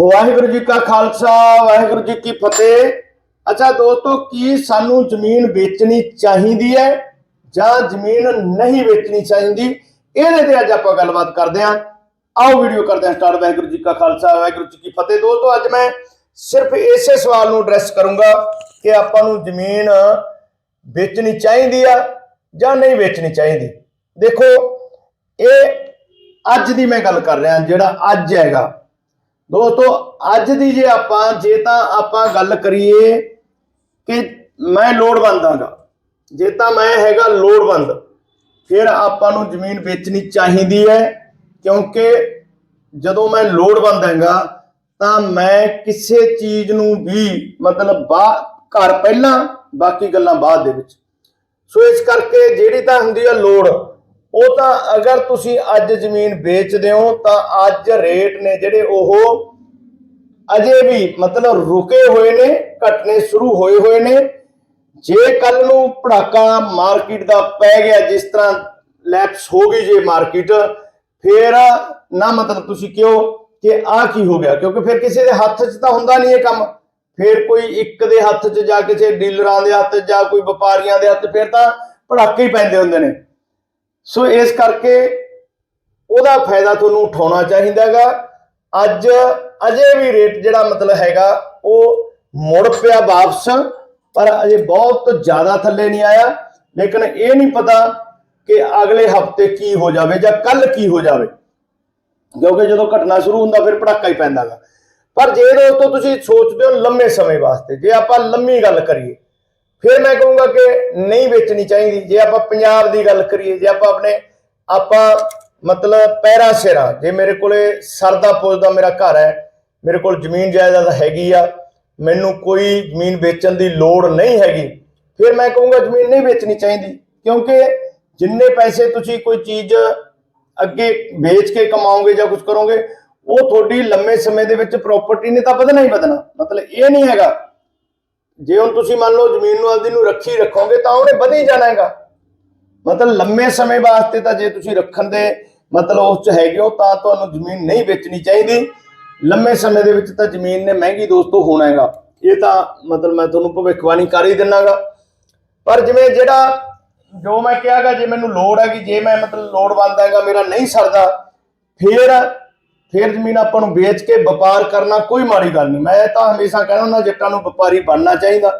ਵਾਹਿਗੁਰੂ ਜੀ ਕਾ ਖਾਲਸਾ, ਵਾਹਿਗੁਰੂ ਜੀ ਕੀ ਫਤਿਹ। ਅੱਛਾ ਦੋਸਤੋ, ਕੀ ਸਾਨੂੰ ਜ਼ਮੀਨ ਵੇਚਣੀ ਚਾਹੀਦੀ ਹੈ ਜਾਂ ਜ਼ਮੀਨ ਨਹੀਂ ਵੇਚਣੀ ਚਾਹੀਦੀ? ਇਹਦੇ ਤੇ ਅੱਜ ਆਪਾਂ ਗੱਲਬਾਤ ਕਰਦੇ ਹਾਂ। ਆਓ ਵੀਡੀਓ ਕਰਦੇ ਹਾਂ ਸਟਾਰਟ ਵਾਹਿਗੁਰੂ ਜੀ ਕਾ ਖਾਲਸਾ, ਵਾਹਿਗੁਰੂ ਜੀ ਕੀ ਫਤਿਹ। ਦੋਸਤੋ, ਅੱਜ ਮੈਂ ਸਿਰਫ ਇਸੇ ਸਵਾਲ ਨੂੰ ਐਡਰੈਸ ਕਰੂੰਗਾ ਕਿ ਆਪਾਂ ਨੂੰ ਜ਼ਮੀਨ ਵੇਚਣੀ ਚਾਹੀਦੀ ਆ ਜਾਂ ਨਹੀਂ ਵੇਚਣੀ ਚਾਹੀਦੀ। ਦੇਖੋ, ਇਹ ਅੱਜ ਦੀ ਮੈਂ ਗੱਲ ਕਰ ਰਿਹਾ, ਜਿਹੜਾ ਅੱਜ ਹੈਗਾ। ਦੋਸਤੋ, ਅੱਜ ਦੀ ਜੇ ਆਪਾਂ, ਜੇ ਤਾਂ ਆਪਾਂ ਗੱਲ ਕਰੀਏ ਕਿ ਮੈਂ ਲੋੜਵੰਦ ਹਾਂਗਾ ਜੇ ਤਾਂ ਮੈਂ ਹੈਗਾ ਲੋੜਵੰਦ, ਫਿਰ ਆਪਾਂ ਨੂੰ ਜ਼ਮੀਨ ਵੇਚਣੀ ਚਾਹੀਦੀ ਹੈ, ਕਿਉਂਕਿ ਜਦੋਂ ਮੈਂ ਲੋੜਵੰਦ ਹੈਗਾ, ਤਾਂ ਮੈਂ ਕਿਸੇ ਚੀਜ਼ ਨੂੰ ਵੀ ਮਤਲਬ ਬਾ, ਘਰ ਪਹਿਲਾਂ, ਬਾਕੀ ਗੱਲਾਂ ਬਾਅਦ ਦੇ ਵਿੱਚ। ਸੋ ਇਸ ਕਰਕੇ ਜਿਹੜੀ ਤਾਂ ਹੁੰਦੀ ਹੈ ਲੋੜ ਉਹ ਤਾਂ ਅਗਰ ਤੁਸੀਂ ਅੱਜ ਜ਼ਮੀਨ ਵੇਚਦੇ ਹੋ, ਤਾਂ ਅੱਜ ਰੇਟ ਨੇ ਜਿਹੜੇ ਉਹ ਅਜੇ ਵੀ ਮਤਲਬ ਰੁਕੇ ਹੋਏ ਨੇ, ਘਟਨੇ ਸ਼ੁਰੂ ਹੋਏ ਹੋਏ ਨੇ। ਜੇ ਕੱਲ ਨੂੰ ਪੜਾਕਾ ਮਾਰਕੀਟ ਦਾ ਪੈ ਗਿਆ, ਜਿਸ ਤਰ੍ਹਾਂ ਲੈਪਸ ਹੋ ਗਈ ਜੇ ਮਾਰਕੀਟ, ਫੇਰ ਨਾ ਮਤਲਬ ਤੁਸੀਂ ਕਿਉਂ ਕਿ ਆ ਕੀ ਹੋ ਗਿਆ? ਕਿਉਂਕਿ ਫਿਰ ਕਿਸੇ ਦੇ ਹੱਥ 'ਚ ਤਾਂ ਹੁੰਦਾ ਨਹੀਂ ਇਹ ਕੰਮ। ਫਿਰ ਕੋਈ ਇੱਕ ਦੇ ਹੱਥ 'ਚ ਜਾਂ ਕਿਸੇ ਡੀਲਰਾਂ ਦੇ ਹੱਥ ਜਾਂ ਕੋਈ ਵਪਾਰੀਆਂ ਦੇ ਹੱਥ, ਫਿਰ ਤਾਂ ਪੜਾਕੇ ਹੀ ਪੈਂਦੇ ਹੁੰਦੇ ਨੇ। ਸੋ ਇਸ ਕਰਕੇ ਉਹਦਾ ਫਾਇਦਾ ਤੁਹਾਨੂੰ ਉਠਾਉਣਾ ਚਾਹੀਦਾ ਹੈਗਾ। ਅੱਜ ਅਜੇ ਵੀ ਰੇਟ ਜਿਹੜਾ ਮਤਲਬ ਹੈਗਾ, ਉਹ ਮੁੜ ਪਿਆ ਵਾਪਸ, ਪਰ ਅਜੇ ਬਹੁਤ ਜ਼ਿਆਦਾ ਥੱਲੇ ਨਹੀਂ ਆਇਆ। ਲੇਕਿਨ ਇਹ ਨਹੀਂ ਪਤਾ ਕਿ ਅਗਲੇ ਹਫ਼ਤੇ ਕੀ ਹੋ ਜਾਵੇ ਜਾਂ ਕੱਲ ਕੀ ਹੋ ਜਾਵੇ। ਕਿਉਂਕਿ ਜਦੋਂ ਘਟਨਾ ਸ਼ੁਰੂ ਹੁੰਦਾ, ਫਿਰ ਪੜਾਕਾ ਹੀ ਪੈਂਦਾਗਾ ਪਰ ਜੇ ਦੋਸਤੋ ਤੁਸੀਂ ਸੋਚਦੇ ਹੋ ਲੰਮੇ ਸਮੇਂ ਵਾਸਤੇ, ਜੇ ਆਪਾਂ ਲੰਮੀ ਗੱਲ ਕਰੀਏ ਫਿਰ ਮੈਂ ਕਹੂੰਗਾ ਕਿ ਨਹੀਂ ਵੇਚਣੀ ਚਾਹੀਦੀ। ਜੇ ਆਪਾਂ ਪੰਜਾਬ ਦੀ ਗੱਲ ਕਰੀਏ, ਜੇ ਆਪਾਂ ਆਪਣੇ, ਆਪਾਂ ਮਤਲਬ ਪੈਰਾ ਸਿਰਾ, ਜੇ ਮੇਰੇ ਕੋਲੇ ਸਰਦਾ ਪੁੱਜਦਾ ਮੇਰਾ ਘਰ ਹੈ, ਮੇਰੇ ਕੋਲ ਜ਼ਮੀਨ ਜਾਇਦਾਦ ਹੈਗੀ ਆ, ਮੈਨੂੰ ਕੋਈ ਜ਼ਮੀਨ ਵੇਚਣ ਦੀ ਲੋੜ ਨਹੀਂ ਹੈਗੀ, ਫਿਰ ਮੈਂ ਕਹੂੰਗਾ ਜ਼ਮੀਨ ਨਹੀਂ ਵੇਚਣੀ ਚਾਹੀਦੀ। ਕਿਉਂਕਿ ਜਿੰਨੇ ਪੈਸੇ ਤੁਸੀਂ ਕੋਈ ਚੀਜ਼ ਅੱਗੇ ਵੇਚ ਕੇ ਕਮਾਓਗੇ ਜਾਂ ਕੁਝ ਕਰੋਗੇ, ਉਹ ਤੁਹਾਡੀ ਲੰਮੇ ਸਮੇਂ ਦੇ ਵਿੱਚ ਪ੍ਰਾਪਰਟੀ ਨੇ ਤਾਂ ਵਧਣਾ ਹੀ ਵਧਣਾ। ਮਤਲਬ ਇਹ ਨਹੀਂ ਹੈਗਾ ਜੇ ਹੁਣ ਤੁਸੀਂ ਮੰਨ ਲਓ ਜ਼ਮੀਨ ਨੂੰ ਆਪਦੀ ਨੂੰ ਰੱਖੀ ਰੱਖੋਗੇ ਤਾਂ ਉਹਨੇ ਵਧੀ ਜਾਣਾ ਹੈਗਾ। ਮਤਲਬ ਲੰਮੇ ਸਮੇਂ ਵਾਸਤੇ ਤਾਂ ਜੇ ਤੁਸੀਂ ਰੱਖਣ ਦੇ ਮਤਲਬ ਉਸ ਚ ਹੈਗੇ ਹੋ ਤਾਂ ਤੁਹਾਨੂੰ ਜ਼ਮੀਨ ਨਹੀਂ ਵੇਚਣੀ ਚਾਹੀਦੀ। ਲੰਮੇ ਸਮੇਂ ਦੇ ਵਿੱਚ ਤਾਂ ਜ਼ਮੀਨ ਨੇ ਮਹਿੰਗੀ ਦੋਸਤੋ ਹੋਣਾ ਹੈਗਾ। ਇਹ ਤਾਂ ਮਤਲਬ ਮੈਂ ਤੁਹਾਨੂੰ ਭਵਿੱਖਬਾਣੀ ਕਰ ਹੀ ਦਿੰਨਾਗਾ। ਪਰ ਜਿਵੇਂ ਜਿਹੜਾ ਜੋ ਮੈਂ ਕਿਹਾਗਾ, ਜੇ ਮੈਨੂੰ ਲੋੜ ਹੈਗੀ, ਜੇ ਮੈਂ ਮਤਲਬ ਲੋੜਵੰਦ ਹੈਗਾ, ਮੇਰਾ ਨਹੀਂ ਸਰਦਾ, ਫੇਰ ਫੇਰ ਜ਼ਮੀਨ ਆਪਾਂ ਨੂੰ ਵੇਚ ਕੇ ਵਪਾਰ ਕਰਨਾ ਕੋਈ ਮਾੜੀ ਗੱਲ ਨਹੀਂ। ਮੈਂ ਤਾਂ ਹਮੇਸ਼ਾ ਕਹਿੰਦਾ ਹੁੰਦਾ, ਜੱਟਾਂ ਨੂੰ ਵਪਾਰੀ ਬਣਨਾ ਚਾਹੀਦਾ।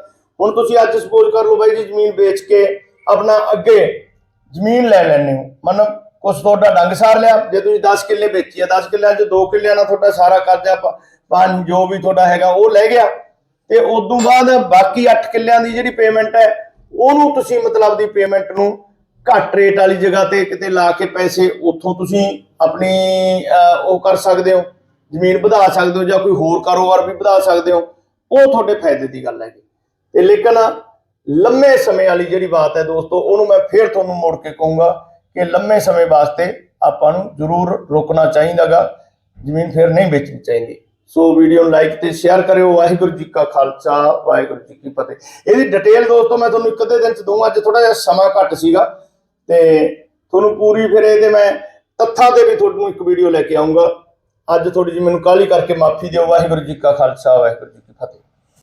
ਹੁਣ ਤੁਸੀਂ ਅੱਜ ਸਪੋਜ਼ ਕਰ ਲਓ ਬਾਈ ਜੀ, ਜ਼ਮੀਨ ਵੇਚ ਕੇ ਆਪਣਾ ਅੱਗੇ ਜ਼ਮੀਨ ਲੈ ਲੈਣੇ ਹੋ। ਮਤਲਬ ਕੁਛ ਤੁਹਾਡਾ ਡੰਗ ਸਾਰ ਲਿਆ, ਜੇ ਤੁਸੀਂ 10 ਕਿੱਲੇ ਵੇਚੀ ਆ 10 ਕਿੱਲਿਆਂ 'ਚ 2 ਕਿੱਲਿਆਂ ਨਾਲ ਤੁਹਾਡਾ ਸਾਰਾ ਕਰਜ਼ਾ ਪੰਜ ਜੋ ਵੀ ਤੁਹਾਡਾ ਹੈਗਾ, ਉਹ ਲੈ ਗਿਆ। ਤੇ ਉਸ ਤੋਂ ਬਾਅਦ ਬਾਕੀ 8 ਕਿੱਲਿਆਂ ਦੀ ਜਿਹੜੀ ਪੇਮੈਂਟ ਹੈ, ਉਹਨੂੰ ਤੁਸੀਂ ਮਤਲਬ ਦੀ ਪੇਮੈਂਟ ਨੂੰ ਘੱਟ ਰੇਟ ਵਾਲੀ ਜਗ੍ਹਾ ਤੇ ਕਿਤੇ ਲਾ ਕੇ ਪੈਸੇ ਉੱਥੋਂ ਤੁਸੀਂ ਆਪਣੀ ਉਹ ਕਰ ਸਕਦੇ ਹੋ, ਜ਼ਮੀਨ ਵਧਾ ਸਕਦੇ ਹੋ ਜਾਂ ਕੋਈ ਹੋਰ ਕਾਰੋਬਾਰ ਵੀ ਵਧਾ ਸਕਦੇ ਹੋ, ਉਹ ਤੁਹਾਡੇ ਫਾਇਦੇ ਦੀ ਗੱਲ ਹੈਗੀ। ਤੇ ਲੇਕਿਨ ਲੰਮੇ ਸਮੇਂ ਵਾਲੀ ਜਿਹੜੀ ਬਾਤ ਹੈ ਦੋਸਤੋ, ਉਹਨੂੰ ਮੈਂ ਫੇਰ ਤੁਹਾਨੂੰ ਮੋੜ ਕੇ ਕਹੂੰਗਾ ਕਿ ਲੰਮੇ ਸਮੇਂ ਵਾਸਤੇ ਆਪਾਂ ਨੂੰ ਜ਼ਰੂਰ ਰੁਕਣਾ ਚਾਹੀਦਾਗਾ, ਜ਼ਮੀਨ ਫੇਰ ਨਹੀਂ ਵੇਚਣੀ ਚਾਹੀਦੀ। ਸੋ ਵੀਡੀਓ ਨੂੰ ਲਾਈਕ ਤੇ ਸ਼ੇਅਰ ਕਰਿਓ, ਵਾਹਿਗੁਰੂ ਜੀ ਕਾ ਖਾਲਸਾ, ਵਾਹਿਗੁਰੂ ਜੀ ਕੀ ਫਤਿਹ। ਇਹਦੀ ਡਿਟੇਲ ਦੋਸਤੋ, ਮੈਂ ਤੁਹਾਨੂੰ ਇੱਕ ਅੱਧੇ ਦਿਨ ਚ ਦਊਂਗਾ, ਅੱਜ ਥੋੜਾ ਜਿਹਾ ਸਮਾਂ ਘੱਟ ਸੀਗਾ। ਤੇ ਤੁਹਾਨੂੰ ਪੂਰੀ ਫਿਰ ਇਹਦੇ ਮੈਂ ਤੱਥਾਂ ਤੇ ਵੀ ਤੁਹਾਨੂੰ ਇੱਕ ਵੀਡੀਓ ਲੈ ਕੇ ਆਉਂਗਾ ਅੱਜ ਥੋੜੀ ਜਿਹੀ ਮੈਨੂੰ ਕਾਹਲੀ ਕਰਕੇ ਮਾਫੀ ਦਿਓ। ਵਾਹਿਗੁਰੂ ਜੀ ਕਾ ਖਾਲਸਾ, ਵਾਹਿਗੁਰੂ ਜੀ ਕੀ ਫਤਿਹ।